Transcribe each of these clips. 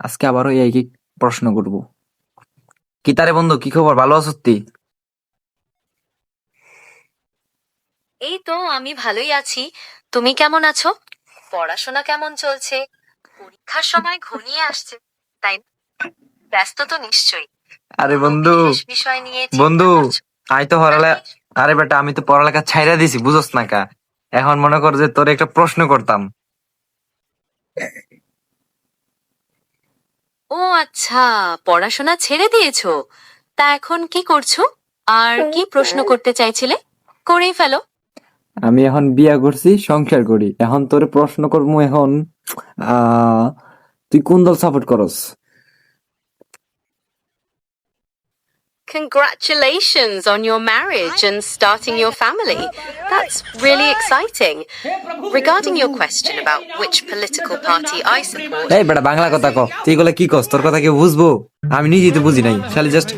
আজকে আবারও এই একই প্রশ্ন করব। কি তারে বন্ধু কি খবর? ভালো আছো তুই এই তো আমি ভালোই আছি। তুমি কেমন আছো? পড়াশোনা কেমন চলছে? পরীক্ষার সময় ঘনিয়ে আসছে তাই না? ব্যস্ত তো নিশ্চয়ই। আরে বন্ধু বিশেষ বিষয় নিয়ে চিন্তা বন্ধু করছ? আই তো হরালে আরে বেটা আমি তো পড়ালেখা ছাইরা দিছি বুঝোস না কা। এখন মনে কর যে তোর একটা প্রশ্ন করতাম। ও আচ্ছা পড়াশোনা ছেড়ে দিয়েছ। তা এখন কি করছ? আর কি প্রশ্ন করতে চাইছিলে? করেই ফেলো। আমি এখন বিয়া করছি সংসার করি। এখন তোর প্রশ্ন করব এখন আহ তুই কোন দল সাপোর্ট করস? Congratulations on your marriage and starting your family. That's really exciting. Regarding your question about which political party I support, এই বেটা বাংলা কথা ক। তুই এগুলা কি কস তোর কথা কেউ বুঝব? আমি নিজেই তো বুঝি নাই। খালি জাস্ট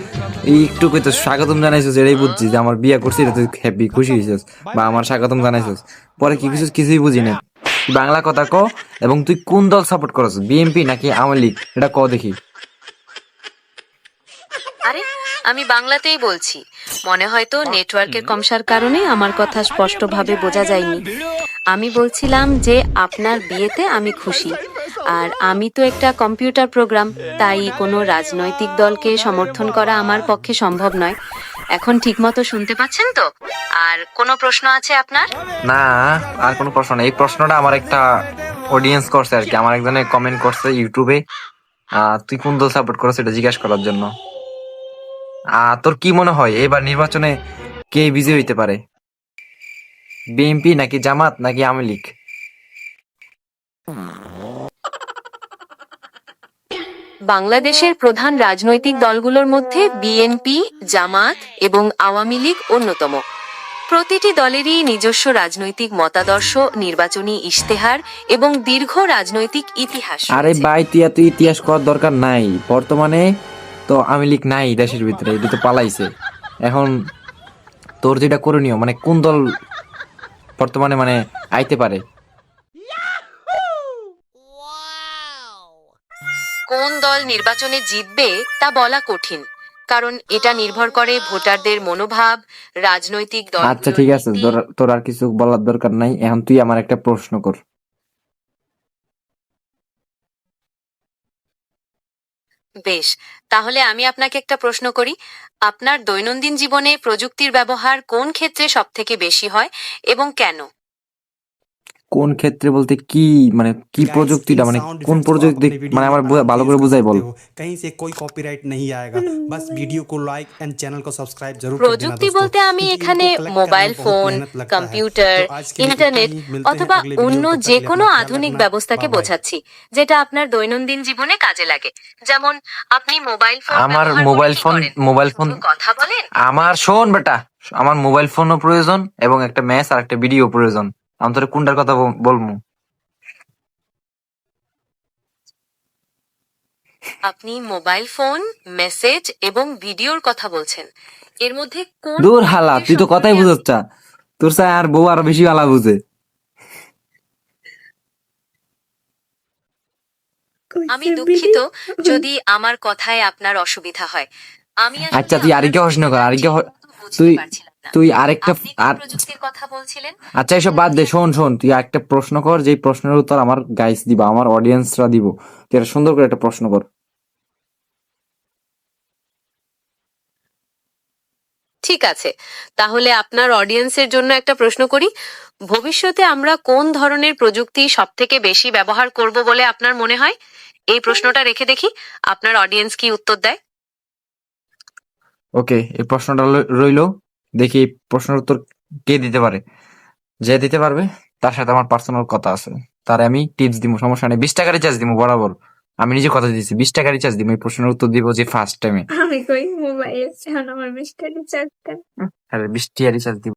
একটু কইতো স্বাগতম জানাইছিস এটাই বুঝছি যে আমার বিয়া করছি এটা তুই হ্যাপি খুশি হয়েছিস বা আমার স্বাগতম জানাইছিস। পরে কি কিছু কিছুই বুঝি নাই। বাংলা কথা ক এবং তুই কোন দল সাপোর্ট করস? বিএনপি নাকি আওয়ামী লীগ? এটা ক দেখি। আরে আমি বাংলাতেই বলছি। মনে হয়তো নেটওয়ার্কের কমসার কারণে আমার কথা স্পষ্টভাবে বোঝা যায়নি। আমি বলছিলাম যে আপনার বিয়েতে আমি খুশি। আর আমি তো একটা কম্পিউটার প্রোগ্রাম তাই কোনো রাজনৈতিক দলকে সমর্থন করা আমার পক্ষে সম্ভব নয়। এখন ঠিকমতো শুনতে পাচ্ছেন তো? আর কোনো প্রশ্ন আছে আপনার? না আর কোনো প্রশ্ন নেই। এই প্রশ্নটা আমার একটা অডিয়েন্স করছে আর কি। আমার একজনে কমেন্ট করছে ইউটিউবে তুই কোন দল সাপোর্ট করছ এটা জিজ্ঞাসা করার জন্য। তোর কি মনে হয় এবার নির্বাচনে কে বিজয়ী হইতে পারে? বিএনপি নাকি জামাত নাকি আওয়ামী লীগ? বাংলাদেশের প্রধান রাজনৈতিক দলগুলোর মধ্যে বিএনপি জামাত এবং আওয়ামী লীগ অন্যতম। প্রতিটি দলেরই নিজস্ব রাজনৈতিক মতাদর্শ নির্বাচনী ইশতেহার এবং দীর্ঘ রাজনৈতিক ইতিহাস আরে। ভাই তুই এত ইতিহাস করার দরকার নাই। বর্তমানে তো আওয়ামী লীগ নাই দেশের ভিতরে এটা তো পালাইছে। এখন তোর যেটা করণীয় মানে কোন দল বর্তমানে মানে আইতে পারে? কোন দল নির্বাচনে জিতবে তা বলা কঠিন কারণ এটা নির্ভর করে ভোটারদের মনোভাব রাজনৈতিক দল আচ্ছা ঠিক আছে। তোর- তোর আর কিছু বলার দরকার নাই। এখন তুই আমার একটা প্রশ্ন কর। বেশ, তাহলে আমি আপনাকে একটা প্রশ্ন করি। আপনার দৈনন্দিন জীবনে প্রযুক্তির ব্যবহার কোন ক্ষেত্রে সবথেকে বেশি হয় এবং কেন? কোন ক্ষেত্রে বলতে কি মানে কি প্রযুক্তিটা মানে কোন প্রযুক্তি মানে আমার বু- ভালো করে বুঝাই বল कहीं से कोई कॉपीराइट नहीं आएगा बस वीडियो को लाइक एंड चैनल को सब्सक्राइब जरूर कर देना প্রযুক্তি दोस्तों, বলতে আমি क्योंकि এখানে इनको collect মোবাইল करने में बहुत ফোন मेहनत लगता है। কম্পিউটার तो आज के लिए ইন্টারনেট इतना ही, मिलते हैं অথবা अगले वीडियो অন্য में, तब तक যে के लिए কোনো अपना ख्याल আধুনিক रखना। ব্যবস্থাকে Bye bye। বোঝাচ্ছি যেটা আপনার দৈনন্দিন জীবনে কাজে লাগে যেমন আপনি মোবাইল ফোন আমার ব্যবহার করে মোবাইল কি ফোন করেন? মোবাইল ফোন শুধু কথা বলেন আমার শোন বেটা আমার মোবাইল ফোনও প্রয়োজন এবং একটা ম্যাচ আর একটা ভিডিও প্রয়োজন আমি তোর কোনটার কথা বল- বলব? আপনি মোবাইল ফোন মেসেজ এবং ভিডিওর কথা বলছেন। এর মধ্যে কোন দূর হালা তুই তো কথাই না। তোর সাথে আর বউ আরও বেশি আলা বুঝে। আমি দুঃখিত যদি আমার কথায় আপনার অসুবিধা হয়। আমি আচ্ছা, তুই আরেকটা আপনার প্রশ্ন কর, বুঝতে তুই-। তুই আরেকটা আর প্রযুক্তির কথা বলছিলেন? আচ্ছা এসব বাদ দে শোন শোন তুই একটা প্রশ্ন কর যেই প্রশ্নের উত্তর আমার গাইস দিব আমার অডিয়েন্সরা দিব। তুই একটা সুন্দর করে একটা প্রশ্ন কর। ঠিক আছে তাহলে আপনার অডিয়েন্সের জন্য একটা প্রশ্ন করি। ভবিষ্যতে আমরা কোন ধরনের প্রযুক্তি সব থেকে বেশি ব্যবহার করব বলে আপনার মনে হয়? এই প্রশ্নটা রেখে দেখি আপনার অডিয়েন্স কি উত্তর দেয়? ওকে এই প্রশ্নটা রইল। দেখি প্রশ্নের উত্তর কে দিতে পারে। যে দিতে পারবে তার সাথে আমার পার্সোনাল কথা আছে। তার আমি টিপস দিব সমস্যা নেই। বিশ টাকা রিচার্জ দিব বরাবর। আমি নিজে কথা দিয়েছি বিশ টাকা রিচার্জ দিব এই প্রশ্নের উত্তর দিব যে ফার্স্ট টাইমে আমি কই মোবাইল আমার টাকা রিচার্জ আরে বিশ টাকা রিচার্জ দিব।